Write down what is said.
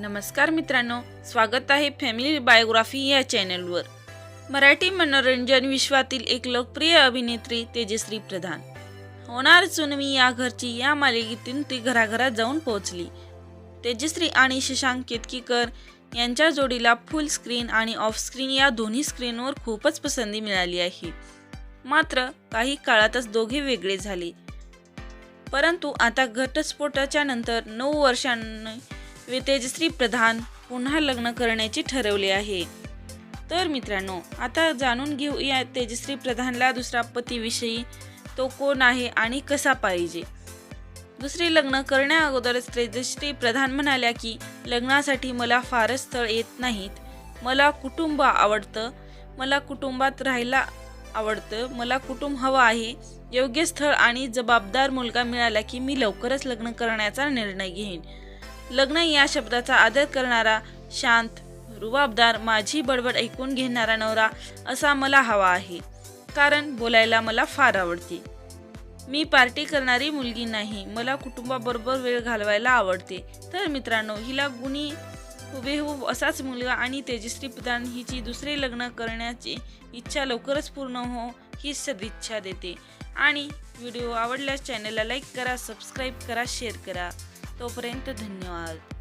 नमस्कार मित्रांनो स्वागत आहे फॅमिली बायोग्राफी या चॅनलवर मराठी मनोरंजन विश्वातील एक लोकप्रिय अभिनेत्री तेजश्री प्रधान. होणार चुनमी या घरची या मालिकेतून ती घराघरात जाऊन पोहोचली. तेजश्री आणि शशांक केतकीकर यांच्या जोडीला फुल स्क्रीन आणि ऑफ स्क्रीन या दोन्ही स्क्रीनवर खूपच पसंती मिळाली आहे. मात्र काही काळातच दोघे वेगळे झाले. परंतु आता घटस्फोटाच्या नंतर नऊ वर्षांनी वे तेजश्री प्रधान पुन्हा लग्न करण्याचे ठरवले आहे. तर मित्रांनो आता जाणून घेऊया तेजश्री प्रधानला दुसरा पतीविषयी तो कोण आहे आणि कसा पाहिजे. दुसरे लग्न करण्या अगोदरच तेजश्री प्रधान म्हणाल्या की लग्नासाठी मला फारच स्थळ येत नाहीत. मला कुटुंब आवडतं. मला कुटुंबात राहायला आवडतं. मला कुटुंब हवं आहे. योग्य स्थळ आणि जबाबदार मुलगा मिळाला की मी लवकरच लग्न करण्याचा निर्णय घेईन. लग्न या शब्दाचा आदर करणारा शांत रुबाबदार माझी बडबड ऐकून घेणारा नवरा असा मला हवा आहे. कारण बोलायला मला फार आवडते. मी पार्टी करणारी मुलगी नाही. मला कुटुंबाबरोबर वेळ घालवायला आवडते. तर मित्रांनो हिला गुणी हुबेहूब असाच मुलगा आणि तेजश्री प्रधान हिची दुसरे लग्न करण्याची इच्छा लवकरच पूर्ण हो ही सदिच्छा देते. आणि व्हिडिओ आवडल्यास चॅनलला लाईक करा सबस्क्राईब करा शेअर करा. तोपर्यंत धन्यवाद.